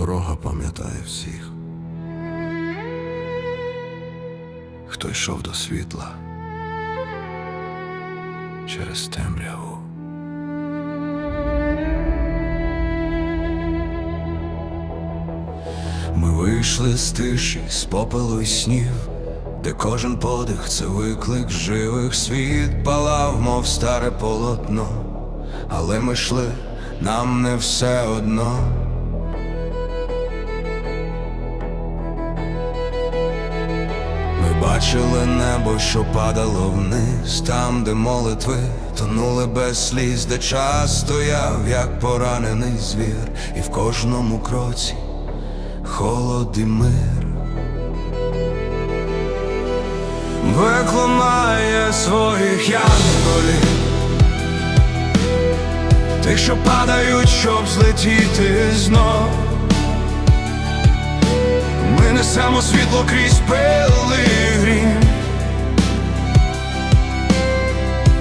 дорога пам'ятає всіх, хто йшов до світла через темряву. Ми вийшли з тиші, з попелу й снів, де кожен подих це виклик живих світ палав, мов старе полотно, але ми йшли, нам не все одно. Бачили небо, що падало вниз, там, де молитви тонули без сліз, де час стояв, як поранений звір, і в кожному кроці холод і мир. Має своїх янголів, тих, що падають, щоб злетіти знов. Несемо світло крізь пили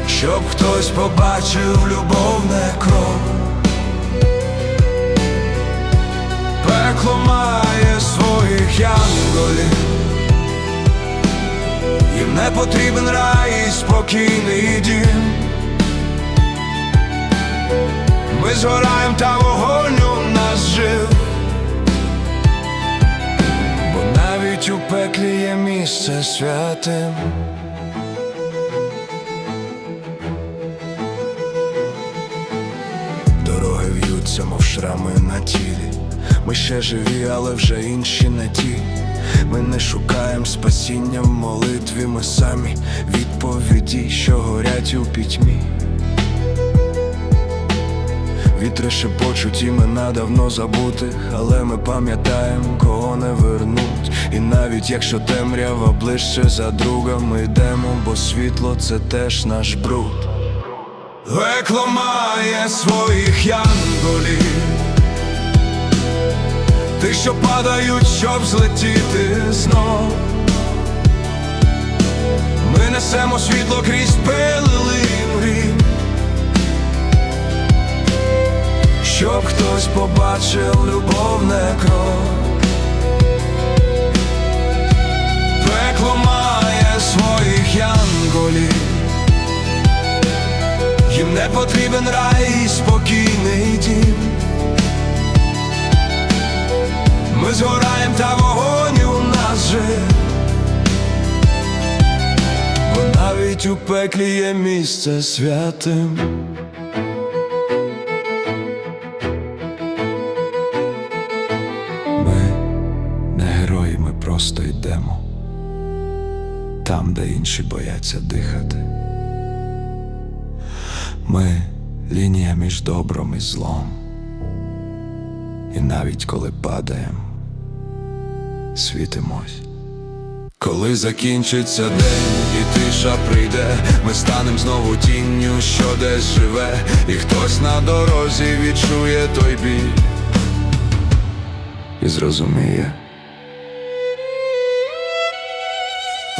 щоб хтось побачив любов, не кров. Пекло має своїх янголів, їм не потрібен рай і спокійний дім. Ми згораєм, та вогонь святим. Дороги в'ються, мов шрами на тілі. Ми ще живі, але вже інші не ті. Ми не шукаємо спасіння в молитві, ми самі відповіді, що горять у пітьмі. Вітри шепочуть імена давно забутих, але ми пам'ятаємо, кого не вернуть. І навіть якщо темрява ближче за друга, ми йдемо, бо світло це теж наш бруд. Пекло має своїх янголів, тих, що падають, щоб злетіти знов. Ми несемо світло крізь пили мрій. Щоб хтось побачив любов, не кров. Пекло має своїх янголів, їм не потрібен рай і спокійний дім. Ми згораєм, та вогонь у нас жив. Бо навіть у пеклі є місце святим. Просто йдемо там, де інші бояться дихати. Ми лінія між добром і злом. І навіть коли падаємо, світимось. Коли закінчиться день і тиша прийде, ми станем знову тінню, що десь живе, і хтось на дорозі відчує той біль і зрозуміє.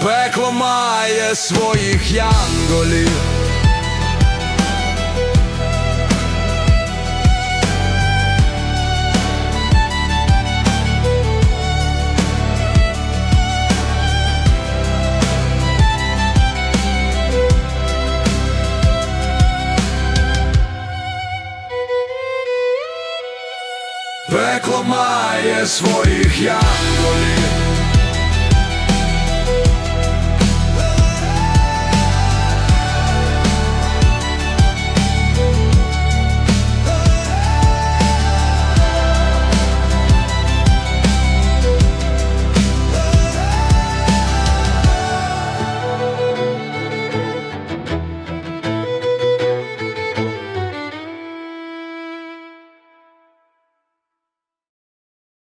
Пекло має своїх янголів. Пекло має своїх янголів